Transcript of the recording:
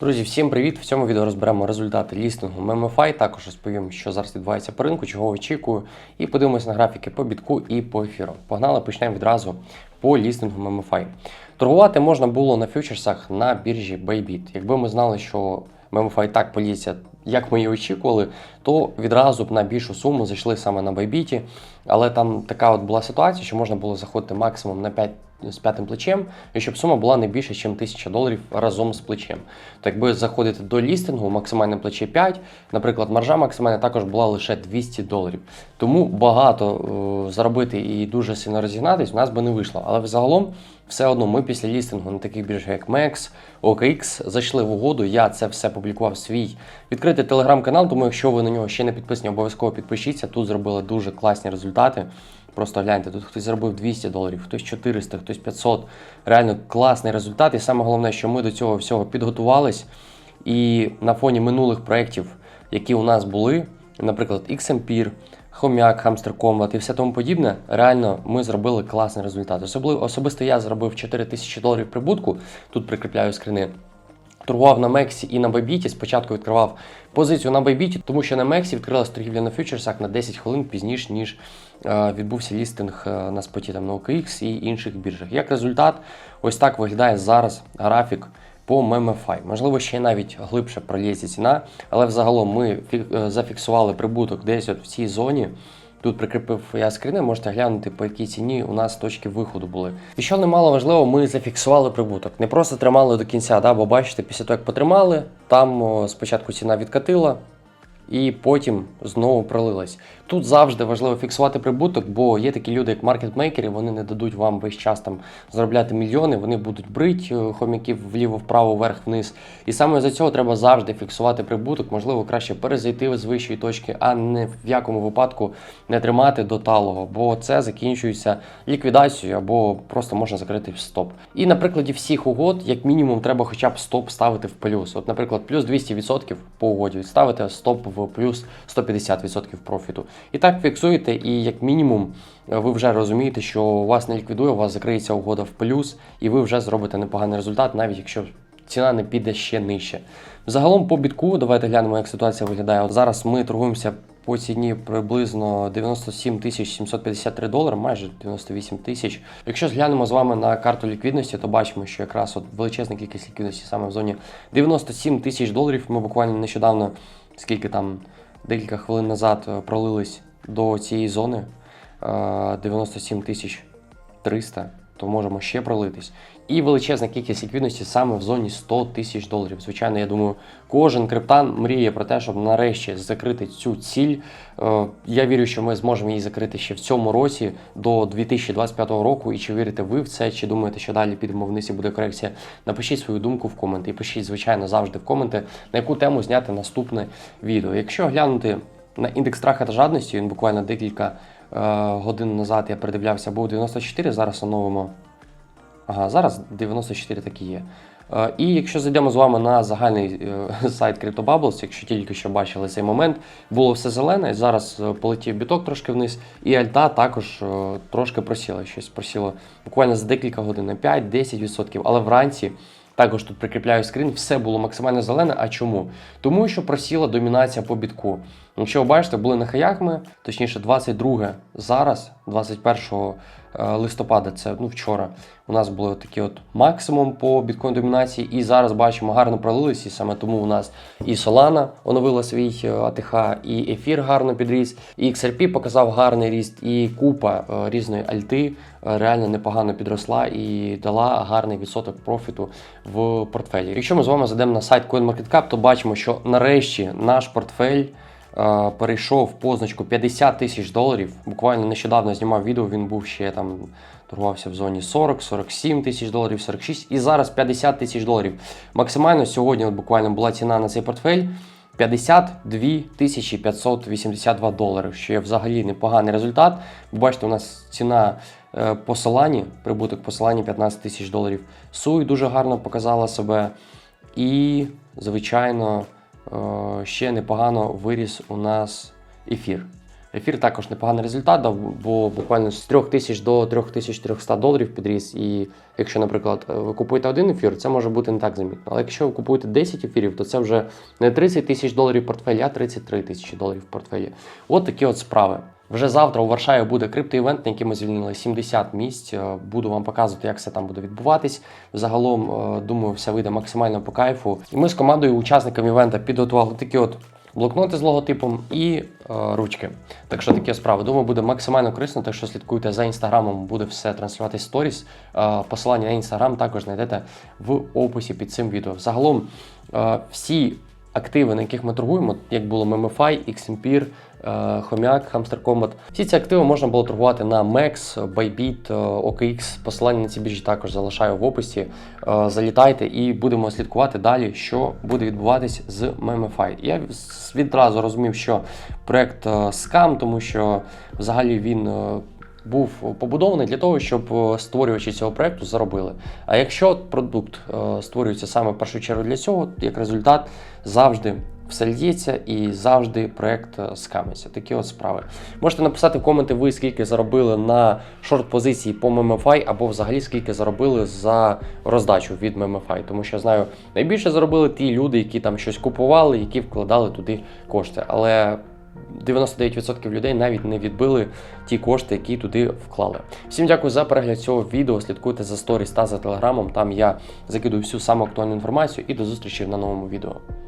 Друзі, всім привіт! В цьому відео розберемо результати лістингу MMFI, також розповім, що зараз відбувається по ринку, чого очікую, і подивимося на графіки по бітку і по ефіру. Погнали, почнемо відразу по лістингу MMFI. Торгувати можна було на фьючерсах на біржі Bybit. Якби ми знали, що MMFI так політься, як ми і очікували, то відразу б на більшу суму зайшли саме на Bybit. Але там така от була ситуація, що можна було заходити максимум на 5 з п'ятим плечем, і щоб сума була не більше, ніж 1000 доларів разом з плечем. То якби заходити до лістингу, максимальне плече 5, наприклад, маржа максимальна також була лише 200 доларів. Тому багато е, заробити і дуже сильно розігнатись у нас би не вийшло. Але взагалом, все одно ми після лістингу на таких біржах, як MEX, OKX, зайшли в угоду. Я це все публікував свій відкритий телеграм-канал, тому якщо ви на нього ще не підписані, обов'язково підпишіться. Тут зробили дуже класні результати. Просто гляньте, тут хтось заробив 200 доларів, хтось 400, хтось 500. Реально класний результат. І саме головне, що ми до цього всього підготувались. І на фоні минулих проєктів, які у нас були, наприклад, XMPIR, Хомяк, Hamster Combat і все тому подібне, реально ми зробили класний результат. Особливо особисто я зробив 4 тисячі доларів прибутку. Тут прикріпляю скрини. Торгував на Мексі і на Байбіті. Спочатку відкривав позицію на Байбіті, тому що на Мексі відкрилась торгівля на фьючерсах на 10 хвилин пізніше, ніж е, відбувся лістинг е, на споті там, на OKX і інших біржах. Як результат, ось так виглядає зараз графік по MMFI. Можливо, ще й навіть глибше проліється ціна, але взагалом ми е, зафіксували прибуток десь от в цій зоні. Тут прикріпив я скрини, можете глянути, по якій ціні у нас точки виходу були. І що немало важливо, ми зафіксували прибуток. Не просто тримали до кінця, да, бо бачите, після того, як потримали, там спочатку ціна відкатила. І потім знову пролилась. Тут завжди важливо фіксувати прибуток, бо є такі люди, як маркетмейкери, вони не дадуть вам весь час там заробляти мільйони, вони будуть брить е, хомяків вліво, вправо, вверх, вниз. І саме за цього треба завжди фіксувати прибуток. Можливо, краще перезайти з вищої точки, а не в якому випадку не тримати до талого, бо це закінчується ліквідацією або просто можна закрити в стоп. І на прикладі всіх угод, як мінімум, треба хоча б стоп ставити в плюс. От, наприклад, плюс 200% по угоді, ставите стоп в плюс 150% профіту. І так фіксуєте, і як мінімум е, ви вже розумієте, що вас не ліквідує, у вас закриється угода в плюс, і ви вже зробите непоганий результат, навіть якщо ціна не піде ще нижче. Загалом по бітку, давайте глянемо, як ситуація виглядає. От зараз ми торгуємося по ціні приблизно 97 тисяч 753 долари, майже 98 тисяч. Якщо зглянемо з вами на карту ліквідності, то бачимо, що якраз от величезна кількість ліквідності саме в зоні 97 тисяч доларів. Ми буквально нещодавно, скільки там декілька хвилин назад е, пролились до цієї зони е, 97 тисяч 300, то можемо ще пролитись. І величезна кількість ліквідності саме в зоні 100 тисяч доларів. Звичайно, я думаю, кожен криптан мріє про те, щоб нарешті закрити цю ціль. Е, Я вірю, що ми зможемо її закрити ще в цьому році до 2025 року. І чи вірите ви в це, чи думаєте, що далі підемо вниз і буде корекція? Напишіть свою думку в коменти. І пишіть, звичайно, завжди в коменти, на яку тему зняти наступне відео. Якщо глянути на індекс страха та жадності, він буквально декілька е, годин назад я передивлявся, був 94, зараз оновимо. Ага, зараз 94 такі є. Е, І якщо зайдемо з вами на загальний е, сайт CryptoBubbles, якщо тільки що бачили цей момент, було все зелене, зараз е, полетів біток трошки вниз, і альта також трошки просіла. Щось просіло буквально за декілька годин, на 5-10%. Але вранці також тут прикріпляю скрін, все було максимально зелене. А чому? Тому що просіла домінація по бітку. Якщо ви бачите, були на хаях ми, точніше, 22 зараз, 21 е, листопада, це ну вчора. У нас було такий от максимум по біткоін домінації, і зараз бачимо гарно пролились, і саме тому у нас і Solana оновила свій е, АТХ, і ефір гарно підріс, і XRP показав гарний ріст, і купа е, різної альти реально непогано підросла і дала гарний відсоток профіту в портфелі. Якщо ми з вами зайдемо на сайт CoinMarketCap, то бачимо, що нарешті наш портфель перейшов позначку 50 тисяч доларів. Буквально нещодавно знімав відео, він був ще там, торгувався в зоні 40, 47 тисяч доларів, 46 і зараз 50 тисяч доларів. Максимально сьогодні от буквально була ціна на цей портфель. 52 тисячі 582 долари, що є взагалі непоганий результат. Ви бачите, у нас ціна е, по Солані, прибуток по Солані 15 тисяч доларів. Суй дуже гарно показала себе. І, звичайно, ще непогано виріс у нас ефір. Ефір також непоганий результат дав, бо буквально з 3 тисяч до 3400 доларів підріс. І якщо, наприклад, ви купуєте один ефір, це може бути не так замітно. Але якщо ви купуєте 10 ефірів, то це вже не 30 тисяч доларів портфелі, а 33 тисячі доларів в портфелі. От такі от справи. Вже завтра у Варшаві буде криптоівент, на який ми звільнили 70 місць. Е, Буду вам показувати, як все там буде відбуватись. Загалом, е, думаю, все вийде максимально по кайфу. І ми з командою учасникам івента підготували такі от блокноти з логотипом і е, ручки. Так що такі справи. Думаю, буде максимально корисно. Так що слідкуйте за інстаграмом, буде все транслювати сторіс. Е, посилання на інстаграм також знайдете в описі під цим відео. Загалом е, всі активи, на яких ми торгуємо, як було MMFI, XMPIR, е, Хомяк, Hamster Combat. Всі ці активи можна було торгувати на MEX, Bybit, е, OKX. Посилання на ці біржі також залишаю в описі. Е, Залітайте і будемо слідкувати далі, що буде відбуватись з MMFI. Я відразу розумів, що проект скам, тому що взагалі він. Був побудований для того, щоб е, створювачі цього проекту заробили. А якщо продукт е, створюється саме в першу чергу для цього, як результат завжди все лється і завжди проект е, скамиться. Такі от справи. Можете написати в коменти, ви скільки заробили на шорт позиції по MMFI, або взагалі скільки заробили за роздачу від MMFI. Тому що я знаю, найбільше заробили ті люди, які там щось купували, які вкладали туди кошти. Але 99% людей навіть не відбили ті кошти, які туди вклали. Всім дякую за перегляд цього відео. Слідкуйте за сторіс та за телеграмом. Там я закидую всю саму актуальну інформацію і до зустрічі на новому відео.